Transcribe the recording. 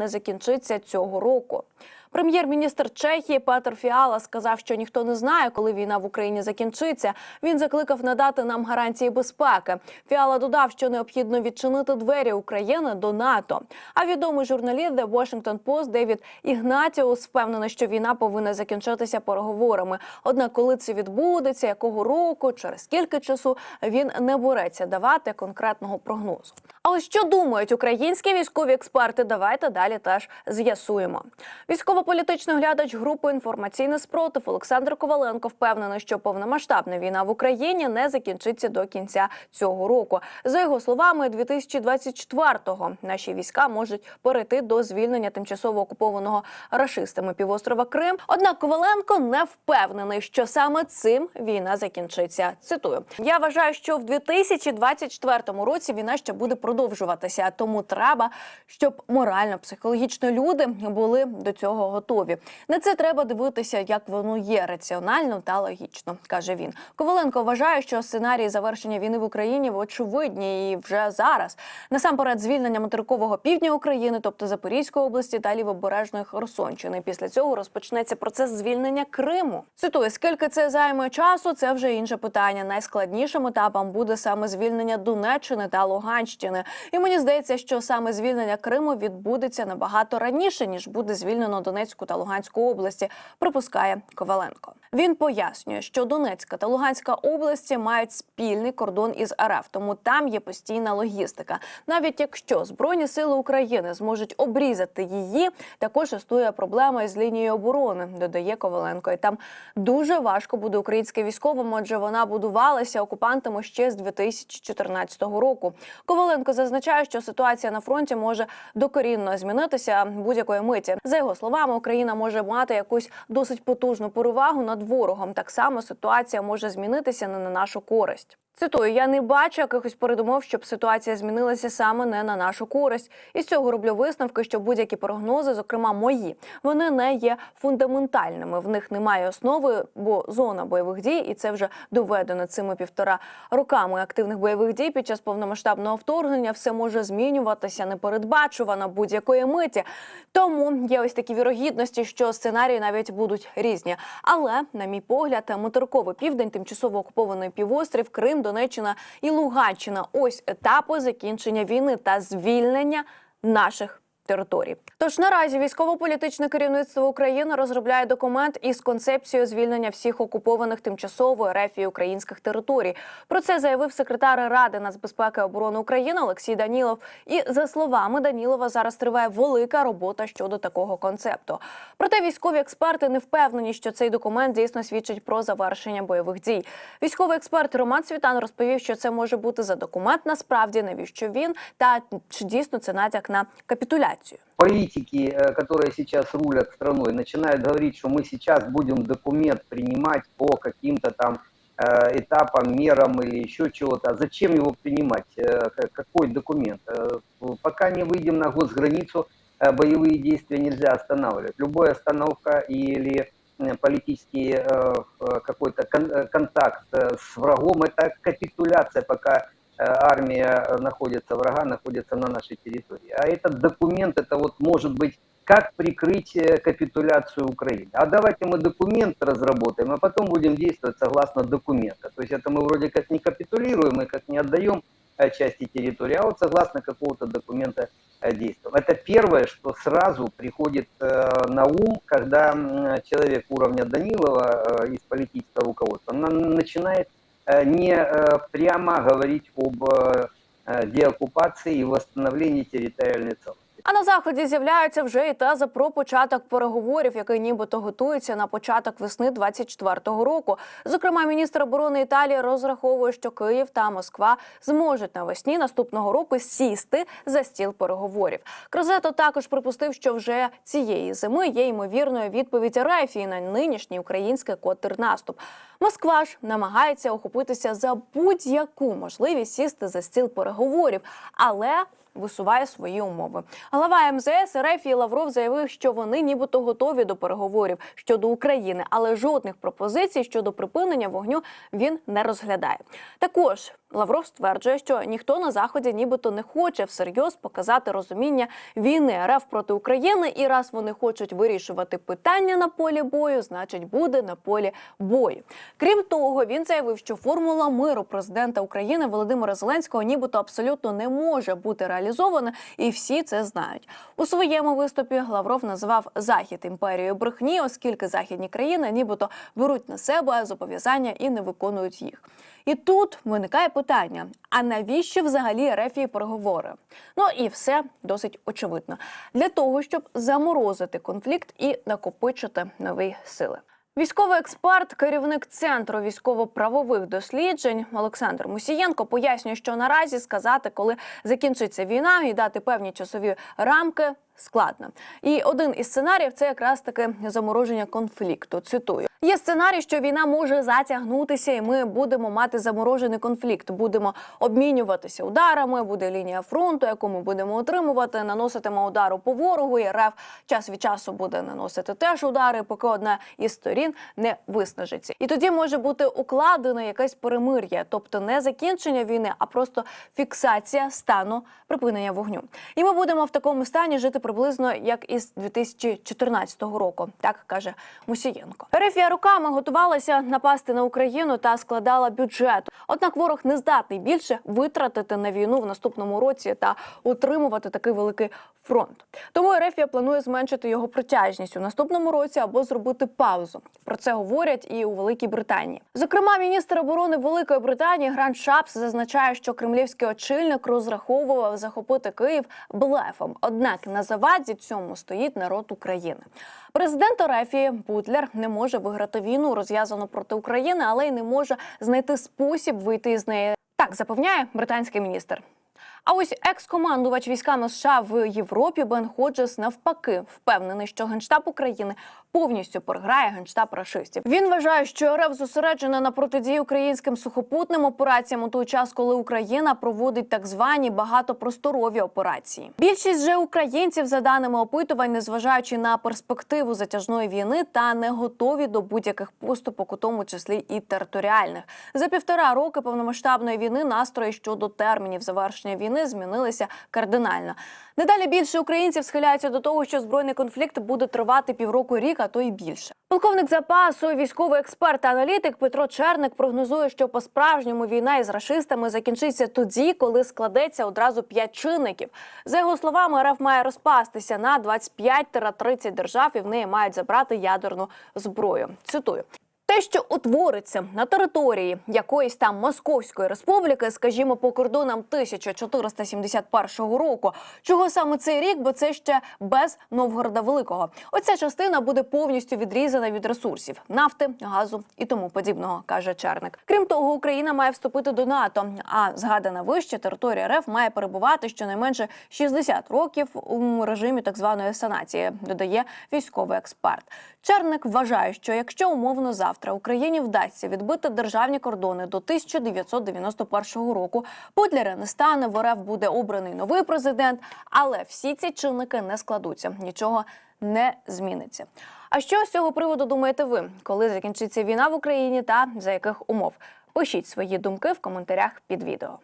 не закінчиться цього року. Прем'єр-міністр Чехії Петр Фіала сказав, що ніхто не знає, коли війна в Україні закінчиться. Він закликав надати нам гарантії безпеки. Фіала додав, що необхідно відчинити двері України до НАТО. А відомий журналіст The Washington Post Девід Ігнатіус впевнений, що війна повинна закінчитися переговорами. Однак, коли це відбудеться, якого року, через скільки часу він не бореться давати конкретного прогнозу. Але що думають українські військові експерти? Давайте далі теж з'ясуємо. Військово-політичний глядач групи інформаційний спротив Олександр Коваленко впевнений, що повномасштабна війна в Україні не закінчиться до кінця цього року. За його словами, 2024-го наші війська можуть перейти до звільнення тимчасово окупованого рашистами півострова Крим. Однак Коваленко не впевнений, що саме цим війна закінчиться. Цитую: я вважаю, що в 2024 році війна ще буде продовжуватися, тому треба, щоб морально, психологічно люди були до цього готові. На це треба дивитися, як воно є раціонально та логічно, каже він. Коваленко вважає, що сценарії завершення війни в Україні очевидні і вже зараз. Насамперед, звільнення материкового півдня України, тобто Запорізької області та лівобережної Херсонщини. Після цього розпочнеться процес звільнення Криму. Цитую, скільки це займе часу, це вже інше питання. Найскладнішим етапом буде саме звільнення Донеччини та Луганщини. І мені здається, що саме звільнення Криму відбудеться набагато раніше ніж буде звільнено Донецьку та Луганську області. Припускає Коваленко. Він пояснює, що Донецька та Луганська області мають спільний кордон із РФ, тому там є постійна логістика. Навіть якщо збройні сили України зможуть обрізати її, також існує проблема із лінією оборони, додає Коваленко. І там дуже важко буде українське військовим, адже вона будувалася окупантами ще з 2014 року. Коваленко зазначає, що ситуація на фронті може докорінно змінитися будь-якої миті. За його словами, Україна може мати якусь досить потужну перевагу над ворогом. Так само ситуація може змінитися не на нашу користь. Цитую, я не бачу якихось передумов, щоб ситуація змінилася саме не на нашу користь. І з цього роблю висновки, що будь-які прогнози, зокрема мої, вони не є фундаментальними. В них немає основи, бо зона бойових дій, і це вже доведено цими півтора роками активних бойових дій під час повномасштабного вторгнення. Все може змінюватися непередбачувано будь-якої миті. Тому є ось такі вірогідності, що сценарії навіть будуть різні. Але, на мій погляд, материковий південь, тимчасово окупований півострів, Крим, Донеччина і Луганщина ось етапи закінчення війни та звільнення наших. Територій. Тож наразі військово-політичне керівництво України розробляє документ із концепцією звільнення всіх окупованих тимчасово РФ і українських територій. Про це заявив секретар Ради нацбезпеки і оборони України Олексій Данілов. І за словами Данілова, зараз триває велика робота щодо такого концепту. Проте військові експерти не впевнені, що цей документ дійсно свідчить про завершення бойових дій. Військовий експерт Роман Світан розповів, що це може бути за документ. Насправді навіщо він та чи дійсно це натяк на капітуляцію. Политики, э, которые сейчас рулят страной, начинают говорить, что мы сейчас будем документ принимать по каким-то там э, этапам, мерам или еще чего-то. А Зачем его принимать? Э, Какой документ? Пока не выйдем на госграницу, боевые действия нельзя останавливать. Любая остановка или политический какой-то кон- контакт с врагом – это капитуляция, пока армия э, находится, врага находится на нашей территории. А этот документ, это вот может быть как прикрыть э, капитуляцию Украины. А давайте мы документ разработаем, а потом будем действовать согласно документа. То есть это мы вроде как не капитулируем, мы как не отдаем э, части территории, а вот согласно какого-то документа э, действуем. Это первое, что сразу приходит э, на ум, когда человек уровня Данилова э, из политического руководства на- начинает э, не э, прямо говорить об э, э, деоккупации и восстановлении территориальной целостности. А на заході з'являються вже і тези про початок переговорів, який нібито готується на початок весни 24-го року. Зокрема, міністр оборони Італії розраховує, що Київ та Москва зможуть навесні наступного року сісти за стіл переговорів. Крозето також припустив, що вже цієї зими є ймовірною відповідь Рефії на нинішній український контрнаступ. Москва ж намагається охопитися за будь-яку можливість сісти за стіл переговорів, але висуває свої умови. Глава МЗС РФ і Лавров заявив, що вони нібито готові до переговорів щодо України, але жодних пропозицій щодо припинення вогню він не розглядає. Також Лавров стверджує, що ніхто на заході нібито не хоче всерйоз показати розуміння війни РФ проти України, і раз вони хочуть вирішувати питання на полі бою, значить буде на полі бою. Крім того, він заявив, що формула миру президента України Володимира Зеленського нібито абсолютно не може бути реалізована, і всі це знають. У своєму виступі Лавров називав Захід імперією брехні, оскільки західні країни нібито беруть на себе зобов'язання і не виконують їх. І тут виникає питання: а навіщо взагалі РФ переговори? Ну і все досить очевидно для того, щоб заморозити конфлікт і накопичити нові сили. Військовий експерт, керівник центру військово-правових досліджень Олександр Мусієнко пояснює, що наразі сказати, коли закінчиться війна, і дати певні часові рамки складно. І один із сценаріїв це якраз таки замороження конфлікту. Цитую. Є сценарій, що війна може затягнутися, і ми будемо мати заморожений конфлікт. Будемо обмінюватися ударами. Буде лінія фронту, яку ми будемо отримувати. Наноситиме удару по ворогу. І РФ час від часу буде наносити теж удари, поки одна із сторін не виснажиться. І тоді може бути укладено якесь перемир'я, тобто не закінчення війни, а просто фіксація стану припинення вогню. І ми будемо в такому стані жити приблизно як із 2014 року, так каже Мусієнко. Рефія роками готувалася напасти на Україну та складала бюджет. Однак ворог не здатний більше витратити на війну в наступному році та утримувати такий великий фронт. Тому Ерефія планує зменшити його протяжність у наступному році або зробити паузу. Про це говорять і у Великій Британії. Зокрема, міністр оборони Великої Британії Грант Шапс зазначає, що кремлівський очільник розраховував захопити Київ блефом. Однак на заваді цьому стоїть народ України. Президент Орефії Бутлер не може виграти війну, розв'язану проти України, але й не може знайти спосіб вийти з неї. Так запевняє британський міністр. А ось екс-командувач військами США в Європі Бен Ходжес навпаки впевнений, що генштаб України повністю програє генштаб рашистів. Він вважає, що РФ зосереджена на протидії українським сухопутним операціям у той час, коли Україна проводить так звані багатопросторові операції. Більшість же українців, за даними опитувань, незважаючи на перспективу затяжної війни, та не готові до будь-яких поступок, у тому числі і територіальних. За півтора роки повномасштабної війни настрої щодо термінів завершення війни змінилися кардинально. Дедалі більше українців схиляються до того, що збройний конфлікт буде тривати півроку рік, а то й більше. Полковник запасу, військовий експерт та аналітик Петро Черник прогнозує, що по справжньому війна із рашистами закінчиться тоді, коли складеться одразу п'ять чинників. За його словами, РФ має розпастися на 25-30 держав, і в неї мають забрати ядерну зброю. Цитую. Те, що утвориться на території якоїсь там Московської республіки, скажімо, по кордонам 1471 року. Чого саме цей рік? Бо це ще без Новгорода Великого. Оця частина буде повністю відрізана від ресурсів нафти, газу і тому подібного, каже Черник. Крім того, Україна має вступити до НАТО. А згадана вище територія РФ має перебувати щонайменше 60 років у режимі так званої санації. Додає військовий експерт. Черник вважає, що якщо умовно завтра Україні вдасться відбити державні кордони до 1991 року, Путлера не стане, в РФ буде обраний новий президент, але всі ці чинники не складуться, нічого не зміниться. А що з цього приводу думаєте ви, коли закінчиться війна в Україні та за яких умов? Пишіть свої думки в коментарях під відео.